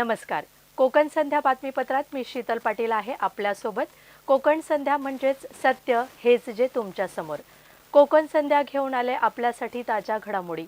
नमस्कार. कोकण संध्या बातमीपत्रात मी शीतल पाटील आहे आपल्यासोबत. कोकण संध्या म्हणजेच सत्य हेच जे तुमच्यासमोर. कोकण संध्या घेऊन आले आपल्यासाठी ताज्या घडामोडी.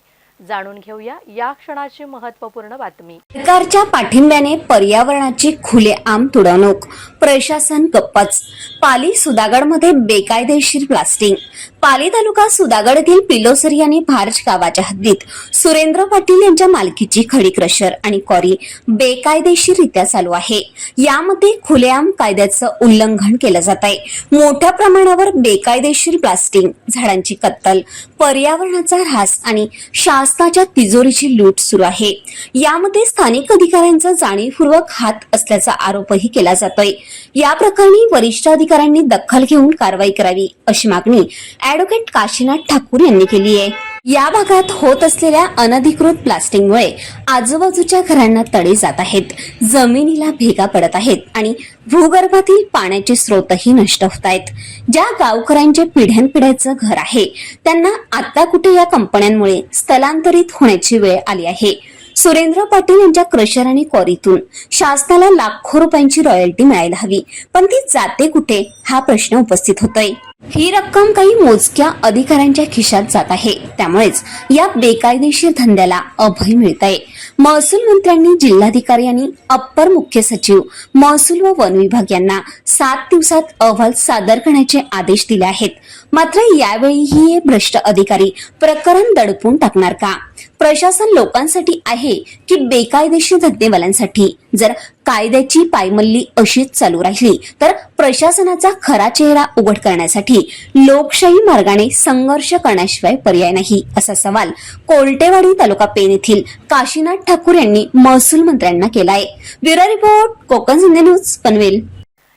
जाणून घेऊया या क्षणाची महत्त्वपूर्ण बातमी. सरकारच्या पाठिंब्याने पर्यावरणाची खुले आम तुडवणूक. प्रशासन गप्पच. पाली सुदागडमध्ये बेकायदेशीर प्लास्टिक पाली तालुका सुदागड येथील पिलोसरी आणि भारज गावाच्या हद्दीत सुरेंद्र पाटील यांच्या मालकीची खडी क्रशर आणि कॉरी बेकायदेशीररित्या चालू आहे. यामध्ये खुलेआम कायद्याचं उल्लंघन केलं जात आहे. मोठ्या प्रमाणावर बेकायदेशीर प्लास्टिक झाडांची कत्तल पर्यावरणाचा ऱ्हास आणि शासनाच्या तिजोरीची लूट सुरू आहे. यामध्ये स्थानिक अधिकाऱ्यांचा जाणीवपूर्वक हात असल्याचा आरोपही केला जातोय. या प्रकरणी वरिष्ठ अधिकाऱ्यांनी दखल घेऊन कारवाई करावी अशी मागणी अॅडव्होकेट काशीनाथ ठाकूर यांनी केली आहे. या भागात होत असलेल्या अनधिकृत प्लास्टिंगमुळे आजूबाजूच्या घरांना तडे जात आहेत. जमिनीला भेगा पडत आहेत आणि भूगर्भातील पाण्याचे स्रोतही नष्ट होत आहेत. ज्या गावकऱ्यांचे पिढ्यानपिढ्याचं घर आहे त्यांना आता कुठे या कंपन्यांमुळे स्थलांतरित होण्याची वेळ आली आहे? सुरेंद्र पाटील यांच्या क्रशर आणि कॉरीतून शासनाला लाखो रुपयांची रॉयल्टी मिळायला हवी. पण ती जाते कुठे? हा प्रश्न उपस्थित होतोय. ही रक्कम काही मोजक्या अधिकाऱ्यांच्या खिशात जात आहे. त्यामुळेच या बेकायदेशीर धंद्याला अभय मिळत आहे महसूल मंत्र्यांनी जिल्हाधिकारी आणि अप्पर मुख्य सचिव महसूल व वन विभाग यांना सात दिवसात अहवाल सादर करण्याचे आदेश दिले आहेत. मात्र यावेळीही हे भ्रष्ट अधिकारी प्रकरण दडपून टाकणार का? प्रशासन लोकांसाठी आहे की बेकायदेशीर धंदेवाल्यांसाठी? जर कायद्याची पायमल्ली अशीच चालू राहिली तर प्रशासनाचा खरा चेहरा उघड करण्यासाठी लोकशाही मार्गाने संघर्ष करण्याशिवाय पर्याय नाही असा सवाल कोलटेवाडी तालुका पेन येथील काशीनाथ ठाकूर यांनी महसूल मंत्र्यांना केला आहे bureau report Konkan Sandhya news Panvel.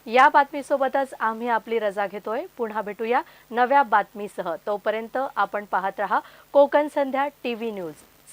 या बातमीसोबतच आम्ही आपली रजा घेतोय. पुन्हा भेटूया नव्या बातमीसह. तोपर्यंत आपण पाहत रहा कोकण संध्या टीव्ही न्यूज.